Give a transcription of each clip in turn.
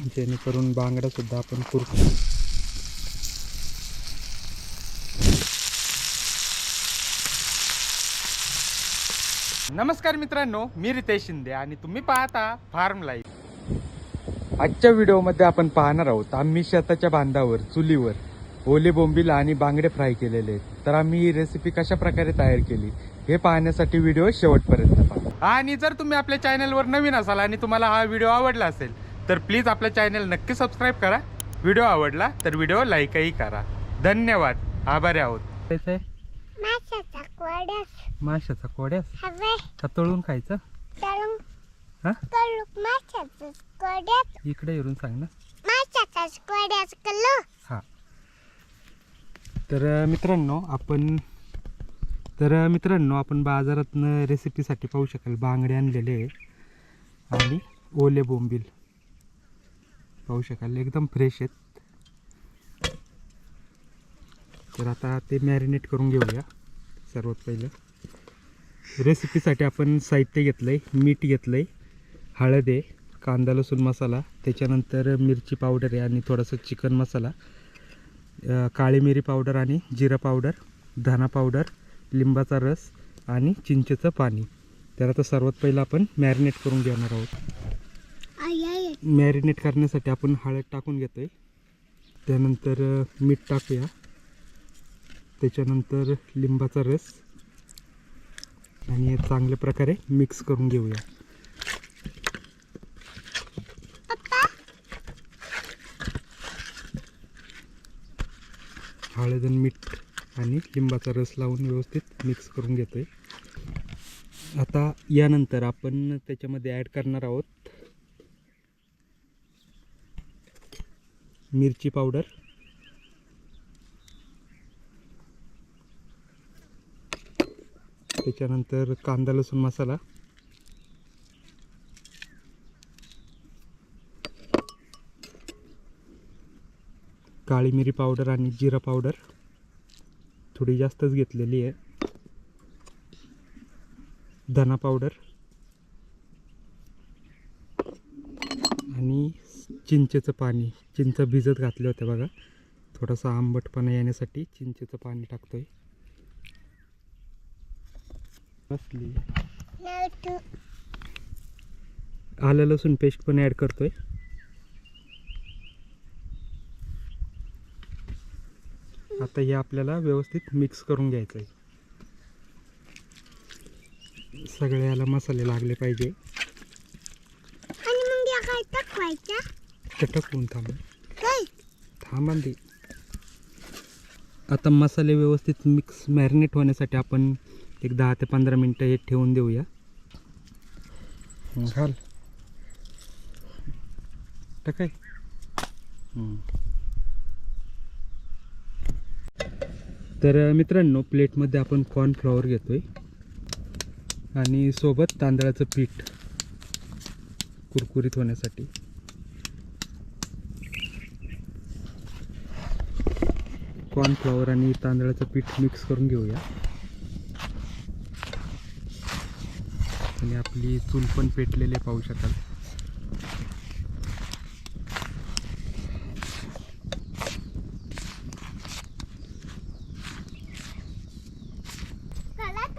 जेणेकरून बांगडासुद्धा आपण कुरकू. नमस्कार मित्रांनो मी रितेश शिंदे आणि तुम्ही पाहता फार्म लाईफ आजच्या व्हिडिओमध्ये आपण पाहणार आहोत आम्ही शेताच्या बांधावर चुलीवर ओले बोंबील आणि बांगडे फ्राय केलेले आहेत. तर आम्ही ही रेसिपी कशा प्रकारे तयार केली हे पाहण्यासाठी व्हिडिओ शेवटपर्यंत पहा. आणि जर तुम्ही आपल्या चॅनलवर नवीन असाल आणि तुम्हाला हा व्हिडिओ आवडला असेल तर प्लीज आपल्या चॅनल नक्की सबस्क्राईब करा. व्हिडिओ आवडला तर व्हिडिओ लाईकही करा. धन्यवाद. आभारी आहोत. माशाचा कोड्यास. माशाचा कोड्यास? हवे. का तळून खायचं? हा? इकडे येऊन सांग ना. माशाचा कोड्यास कलू हा. तर मित्रांनो आपण तर मित्रांनो आपण बाजारातनं रेसिपीसाठी पाहू शकाल. बांगडे आणलेले आहे आणि ओले बोंबील. पाहू शकाल. एकदम फ्रेश आहेत. तर आता ते मॅरिनेट करून घेऊया. सर्वात पहिलं. रेसिपीसाठी आपण साहित्य घेतलं आहे मीठ घेतलं आहे हळद आहे कांदा लसूण मसाला त्याच्यानंतर मिरची पावडर आहे आणि थोडासा चिकन मसाला काळी मिरी पावडर आणि जिरा पावडर धना पावडर लिंबाचा रस आणि चिंचेचं पाणी. तर आता सर्वात पहिलं आपण मॅरिनेट करून घेणार आहोत. मॅरिनेट करण्यासाठी आपण हळद टाकून घेतो आहे त्यानंतर मीठ टाकूया. त्याच्यानंतर लिंबाचा रस. आणि हे चांगल्या प्रकारे मिक्स करून घेऊया. हळद आणि मीठ आणि लिंबाचा रस लावून व्यवस्थित मिक्स करून घेतोय. आता यानंतर आपण त्याच्यामध्ये ॲड करणार आहोत मिरची पावडर. त्याच्यानंतर कांदा लसूण मसाला. काळी मिरी पावडर आणि जिरा पावडर. थोडी जास्तच घेतलेली आहे. धना पावडर आणि चिंचेचं पाणी चिंच भिजत घातले होते बघा. थोडासा आंबटपणा येण्यासाठी चिंचेचं पाणी टाकतोय. बसली आलं लसूण पेस्ट पण ॲड करतोय. आता हे आपल्याला व्यवस्थित मिक्स करून घ्यायचं आहे सगळ्याला मसाले लागले पाहिजे आणि मग या काय टाकवायच्या चटक होऊन थांब. काय? आता मसाले व्यवस्थित मिक्स मॅरिनेट होण्यासाठी आपण एक दहा ते पंधरा मिनटं हे ठेवून देऊया. घाल. टाकाय. तर मित्रांनो प्लेटमध्ये आपण कॉर्नफ्लॉवर घेतोय. आणि सोबत तांदळाचं पीठ कुरकुरीत होण्यासाठी. कॉर्नफ्लॉवर आणि तांदळाचं पीठ मिक्स करून घेऊया. आणि आपली चूल पण पेटलेले पाहू शकाल.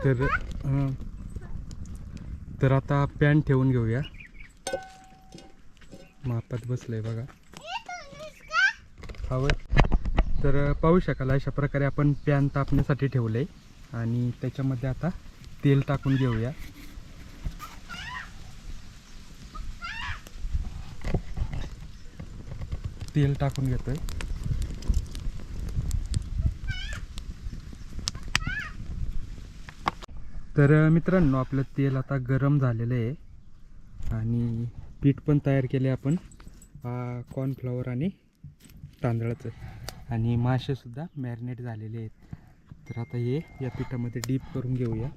तर तर आता पॅन ठेवून घेऊया. मापात बसलंय बघा. हवं. तर पाहू शकाल अशा प्रकारे आपण पॅन तापण्यासाठी ठेवलंय. आणि त्याच्यामध्ये आता तेल टाकून घेऊया. तेल टाकून घेतोय. तर मित्रांनो आपलं तेल आता गरम झालेलं आहे. आणि पीठ पण तयार केले आपण कॉर्नफ्लॉवर आणि तांदळाचं. आणि मासेसुद्धा मॅरिनेट झालेले आहेत. तर आता हे या पिठामध्ये डीप करून घेऊया.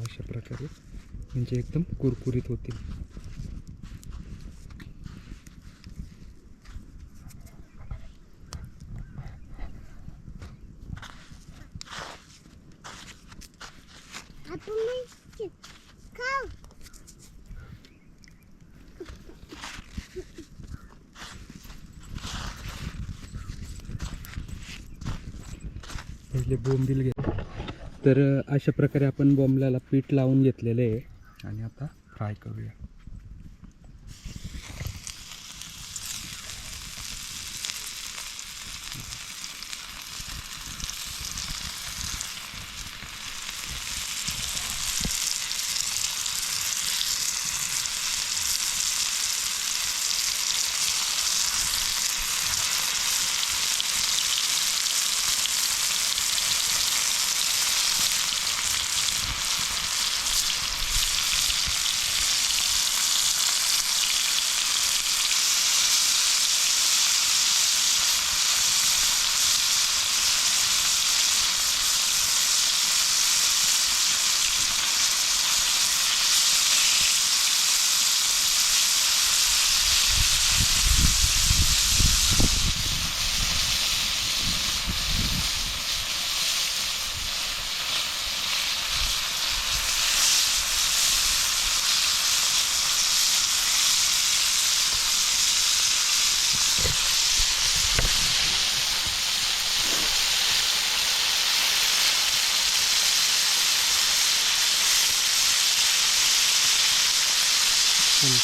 अशा प्रकारे. म्हणजे एकदम कुरकुरीत होतील आपण खाऊ पहिले बोंबील घेत तर अशा प्रकारे आपण बोंबलाला पीठ लावून घेतलेलं आहे. आणि आता फ्राय करूया.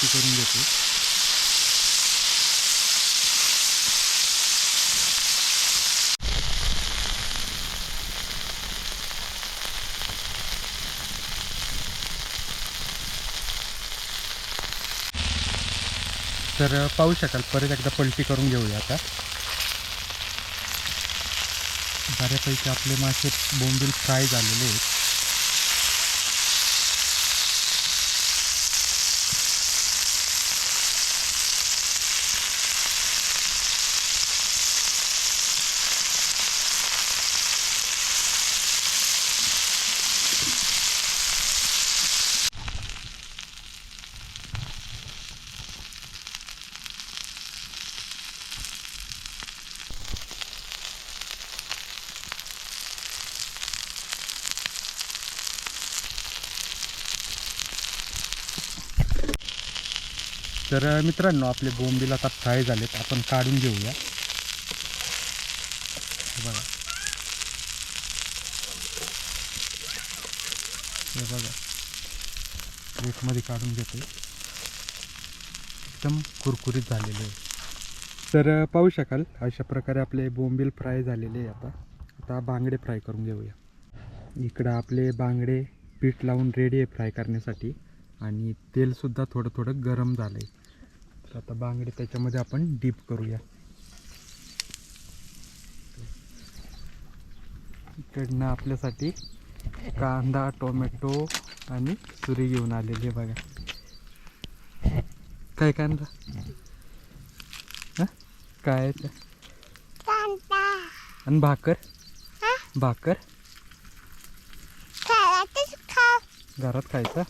पलटी करून घेतो. तर पाहू शकाल परत एकदा पलटी करून घेऊया आता. बऱ्यापैकी आपले मासे बोंबील फ्राय झालेले आहेत. तर मित्रांनो आपले बोंबील आता फ्राय झालेत. आपण काढून घेऊया. हे बघा. हे बघा. प्लेटमध्ये काढून घेते. एकदम कुरकुरीत झालेले. आहे तर पाहू शकाल अशा प्रकारे आपले बोंबील फ्राय झालेले आहे आता. आता बांगडे फ्राय करून घेऊया. इकडं आपले बांगडे पीठ लावून रेडी आहे फ्राय करण्यासाठी. आणि तेलसुद्धा थोडं थोडं गरम झालं आहे तर आता बांगडे त्याच्यामध्ये आपण डीप करूया. इकडनं आपल्यासाठी कांदा टोमॅटो आणि सुरी घेऊन आलेली आहे बघा. काय कांदा? काय आणि भाकर? भाकर? घरात खायचं?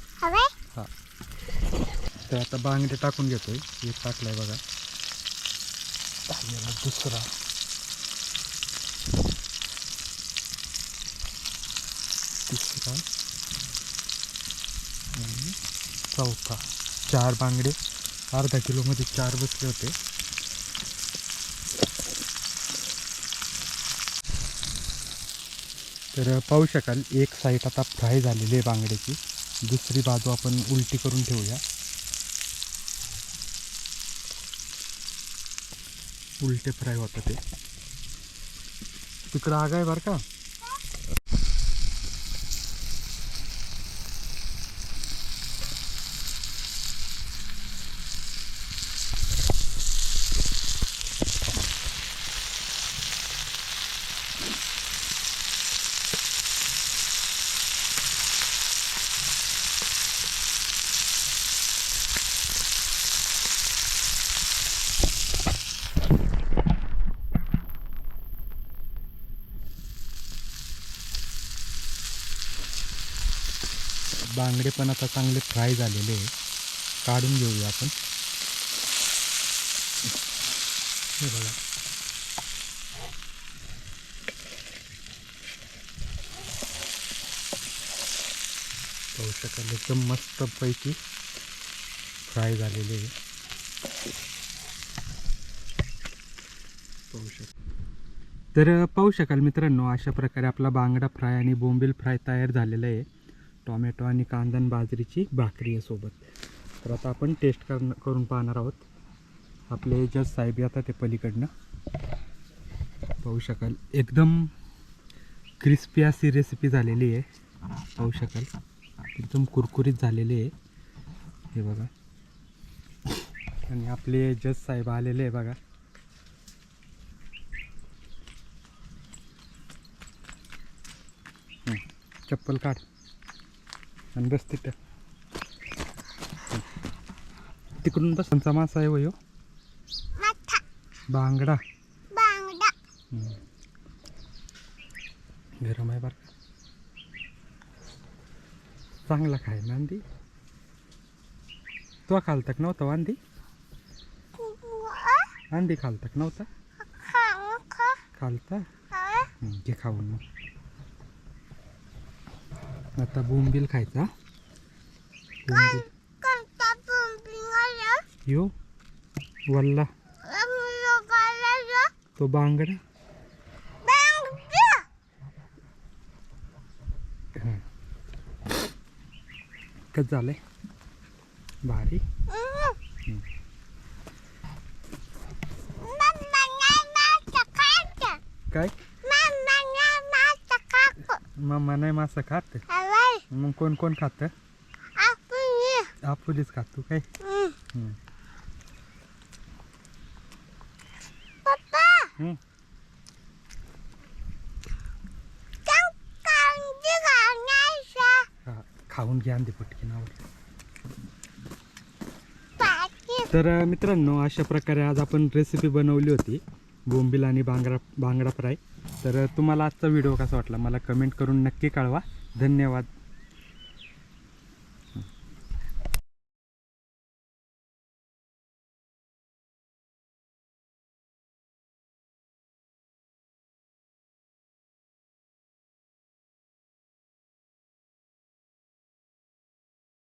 तर आता बांगडे टाकून घेतोय. एक टाकलाय बघा. दुसरा. तिसरा. आणि चौथा. चार बांगडे. अर्धा किलोमध्ये चार बसले होते. तर पाहू शकाल एक साईड आता फ्राय झालेली आहे बांगड्याची. दुसरी बाजू आपण उलटी करून ठेवूया. उलटे फ्राय होतं ते. तिकडं आग आहे बरं का? बांगडे पण आता चांगले फ्राय झालेले आहे काढून घेऊया आपण. हे बघा. पाहू शकाल एकदम मस्तपैकी फ्राय झालेले आहे. पाहू शक तर पाहू शकाल मित्रांनो अशा प्रकारे आपला बांगडा फ्राय आणि बोंबील फ्राय तयार झालेला आहे. टोमॅटो आणि कांदा आणि बाजरीची भाकरी आहे सोबत. तर आता आपण टेस्ट कर करून पाहणार आहोत. आपले जज साहेब येतात ते पलीकडनं. पाहू शकाल. एकदम क्रिस्पी अशी रेसिपी झालेली आहे. पाहू शकाल. एकदम कुरकुरीत झालेली आहे. हे बघा. आणि आपले जज साहेब आलेले आहे बघा. चप्पल काढ. आणि बस तिथं. हं. तिकडून बस. त्यांचा मासा आहे वयो? बांगडा. बांगडा. हं. गरम आहे बरं चांगला खाय ना अंदी तो खालतक नव्हता वांदी अंदी खालतक नव्हता? खाऊ खा खालता? हं, घे खाऊन मग. आता बोंबील खायचा. बोंबील. यो वल्ला. तो बांगडा. कसं झालंय? भारी. काय? मम्मा नाही मासा खात? मग कोण कोण खातं? आपुलीच खात तू काय? खाऊन घ्या अंदी पटकीन आवडलं. पाठी तर मित्रांनो अशा प्रकारे आज आपण रेसिपी बनवली होती बोंबील आणि बांगडा बांगडा फ्राय. तर तुम्हाला आजचा व्हिडिओ कसा वाटला? मला कमेंट करून नक्की कळवा. धन्यवाद.